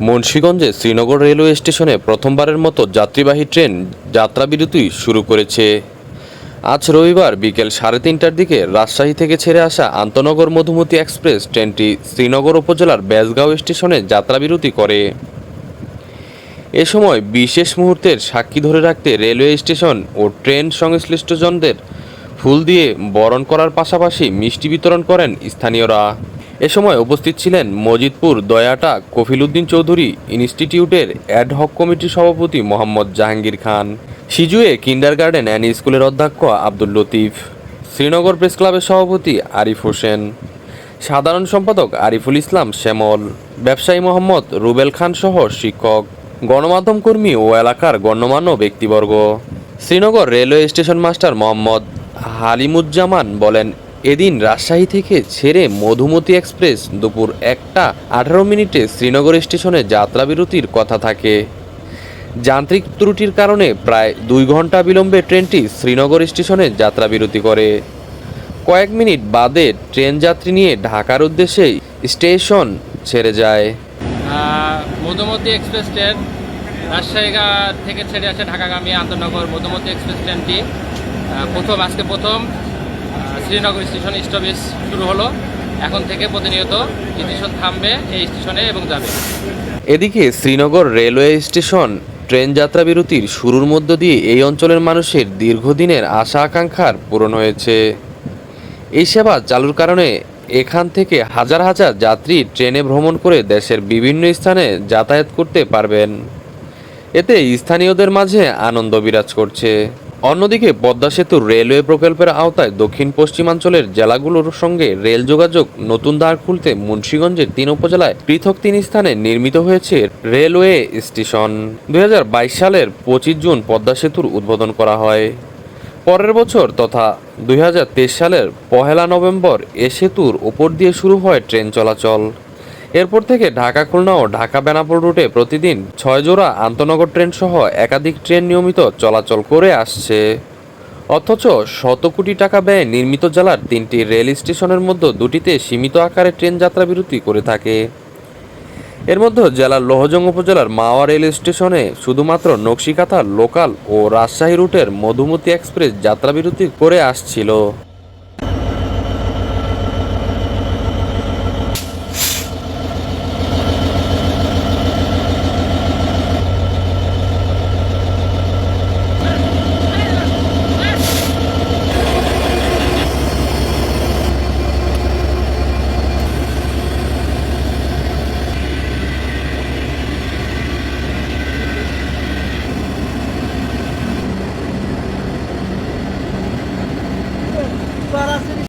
মুন্সীগঞ্জে Srinagar railway স্টেশনে প্রথমবারের মতো যাত্রীবাহী ট্রেন যাত্রাবিরতি শুরু করেছে। আজ রবিবার বিকেল সাড়ে তিনটার দিকে রাজশাহী থেকে ছেড়ে আসা আন্তনগর মধুমতি এক্সপ্রেস ট্রেনটি শ্রীনগর উপজেলার বেজগাঁও স্টেশনে যাত্রাবিরতি করে। এ সময় বিশেষ মুহূর্তের সাক্ষী ধরে রাখতে রেলওয়ে স্টেশন ও ট্রেন সংশ্লিষ্টজনদের ফুল দিয়ে বরণ করার পাশাপাশি মিষ্টি বিতরণ করেন স্থানীয়রা। এ সময় উপস্থিত ছিলেন মজিদপুর দয়াটা কফিলউদ্দিন চৌধুরী ইনস্টিটিউটের অ্যাড হক কমিটির সভাপতি মোহাম্মদ জাহাঙ্গীর খান, সিজুয়ে কিন্ডার গার্ডেন অ্যান্ড স্কুলের অধ্যক্ষ আব্দুল লতিফ, শ্রীনগর প্রেস ক্লাবের সভাপতি আরিফ হোসেন, সাধারণ সম্পাদক আরিফুল ইসলাম শ্যামল, ব্যবসায়ী মোহাম্মদ রুবেল খান সহ শিক্ষক, গণমাধ্যম কর্মী ও এলাকার গণ্যমান্য ব্যক্তিবর্গ। Srinagar railway station master Mohammad Halimuzzaman বলেন এদিন রাজশাহী থেকে ছেড়ে মধুমতি এক্সপ্রেস দুপুর একটা আঠারো মিনিটে শ্রীনগর স্টেশনে যাত্রাবিরতির কথা থাকে। যান্ত্রিক ত্রুটির কারণে প্রায় দুই ঘণ্টা বিলম্বে ট্রেনটি শ্রীনগর স্টেশনে যাত্রাবিরতি করে। কয়েক মিনিট বাদে ট্রেন যাত্রী নিয়ে ঢাকার উদ্দেশ্যে স্টেশন ছেড়ে যায়। মধুমতি এক্সপ্রেস ট্রেন রাজশাহী থেকে ছেড়ে আসে ঢাকাগামী আন্তনগর মধুমতি এক্সপ্রেস ট্রেনটি। প্রথম, আজকে প্রথম। শ্রীনগর স্টেশন স্টপেজ শুরু হলো। এখন থেকে প্রতিনিয়ত স্টেশন থামবে এই স্টেশনে এবং যাবে। এদিকে শ্রীনগর রেলওয়ে স্টেশন ট্রেন যাত্রাবিরতির শুরুর মধ্য দিয়ে এই অঞ্চলের মানুষের দীর্ঘদিনের আশা আকাঙ্ক্ষার পূরণ হয়েছে। এই সেবা চালুর কারণে এখান থেকে হাজার হাজার যাত্রী ট্রেনে ভ্রমণ করে দেশের বিভিন্ন স্থানে যাতায়াত করতে পারবেন। এতে স্থানীয়দের মাঝে আনন্দ বিরাজ করছে। অন্যদিকে পদ্মা সেতু রেলওয়ে প্রকল্পের আওতায় দক্ষিণ পশ্চিমাঞ্চলের জেলাগুলোর সঙ্গে রেল যোগাযোগ নতুন দ্বার খুলতে মুন্সীগঞ্জের তিন উপজেলায় পৃথক তিন স্থানে নির্মিত হয়েছে রেলওয়ে স্টেশন। দুই হাজার বাইশ সালের পঁচিশ জুন পদ্মা সেতুর উদ্বোধন করা হয়। পরের বছর তথা দুই হাজার তেইশ সালের পহেলা নভেম্বর এ সেতুর ওপর দিয়ে শুরু হয় ট্রেন চলাচল। এরপর থেকে ঢাকা, খুলনা ও ঢাকা, বেনাপোল রুটে প্রতিদিন ছয় জোড়া আন্তনগর ট্রেন সহ একাধিক ট্রেন নিয়মিত চলাচল করে আসছে। অথচ শত কোটি টাকা ব্যয়ে নির্মিত জেলার তিনটি রেল স্টেশনের মধ্যে দুটিতে সীমিত আকারে ট্রেন যাত্রা বিরতি করে থাকে। এর মধ্যে জেলার লোহজং উপজেলার মাওয়া রেল স্টেশনে শুধুমাত্র নকশিকাথা, লোকাল ও রাজশাহী রুটের মধুমতি এক্সপ্রেস যাত্রাবিরতি করে আসছিল।